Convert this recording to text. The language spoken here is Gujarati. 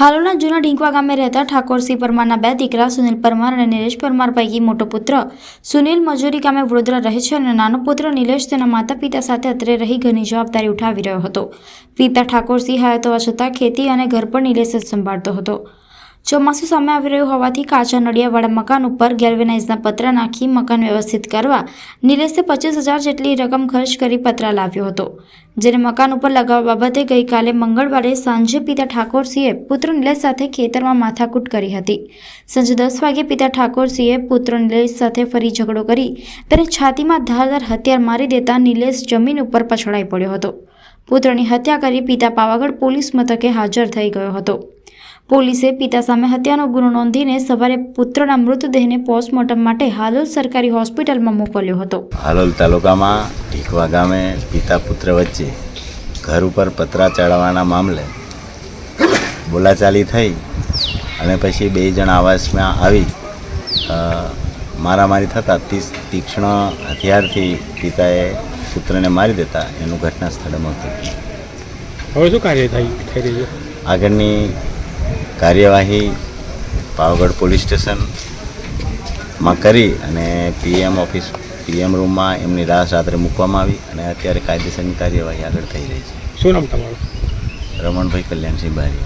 હાલોલના જૂના ઢીંકવા ગામે રહેતા ઠાકોરસિંહ પરમારના બે દીકરા સુનિલ પરમાર અને નિલેશ પરમાર પૈકી મોટો પુત્ર. સુનિલ મજૂરી ગામે વડોદરા રહે છે અને નાનો પુત્ર નિલેશ તેના માતા પિતા સાથે અત્રે રહી ઘરની જવાબદારી ઉઠાવી રહ્યો હતો. પિતા ઠાકોરસિંહ હયાત હોવા છતાં ખેતી અને ઘર પર નિલેશ જ સંભાળતો હતો. ચોમાસું સામે આવી રહ્યું હોવાથી કાચા નડિયાવાળા મકાન ઉપર ગેલ્વેનાઇઝના પતરા નાખી મકાન વ્યવસ્થિત કરવા નિલેશે પચીસ હજાર જેટલી રકમ ખર્ચ કરી પતરા લાવ્યો હતો. જેને મકાન ઉપર લગાવવા બાબતે ગઈકાલે મંગળવારે સાંજે પિતા ઠાકોરસિંહે પુત્ર નિલેશ સાથે ખેતરમાં માથાકૂટ કરી હતી. સાંજે દસ વાગે પિતા ઠાકોરસિંહે પુત્ર નિલેશ સાથે ફરી ઝઘડો કરી તેને છાતીમાં ધારદાર હથિયાર મારી દેતા નિલેશ જમીન ઉપર પછડાઈ પડ્યો હતો. પુત્રની હત્યા કરી પિતા પાવાગઢ પોલીસ મથકે હાજર થઈ ગયો હતો. પોલીસે પિતા સામે હત્યાનો ગુનો નોંધીને સવારે પુત્રના મૃતદેહને પોસ્ટમોર્ટમ માટે હાલોલ સરકારી હોસ્પિટલમાં મોકલ્યો હતો. હાલોલ તાલુકામાં ઢીકવા ગામે પિતા પુત્ર વચ્ચે ઘર ઉપર પતરા ચડાવવાના મામલે બોલાચાલી થઈ અને પછી બે જણ આવાસમાં આવી મારામારી થતાં તીક્ષ્ણ હથિયારથી પિતાએ પુત્રને મારી દેતા એનું ઘટના સ્થળે મોત હવે શું કાર્ય થઈ થઈ રહી છે? આગળની કાર્યવાહી પાવાગઢ પોલીસ સ્ટેશનમાં કરી અને પીએમ ઓફિસ પીએમ રૂમમાં એમની રાહ રાત્રે મૂકવામાં આવી અને અત્યારે કાયદેસરની કાર્યવાહી આગળ થઈ રહી છે. શું નામ તમારું? રમણભાઈ કલ્યાણસિંહ બારિયા.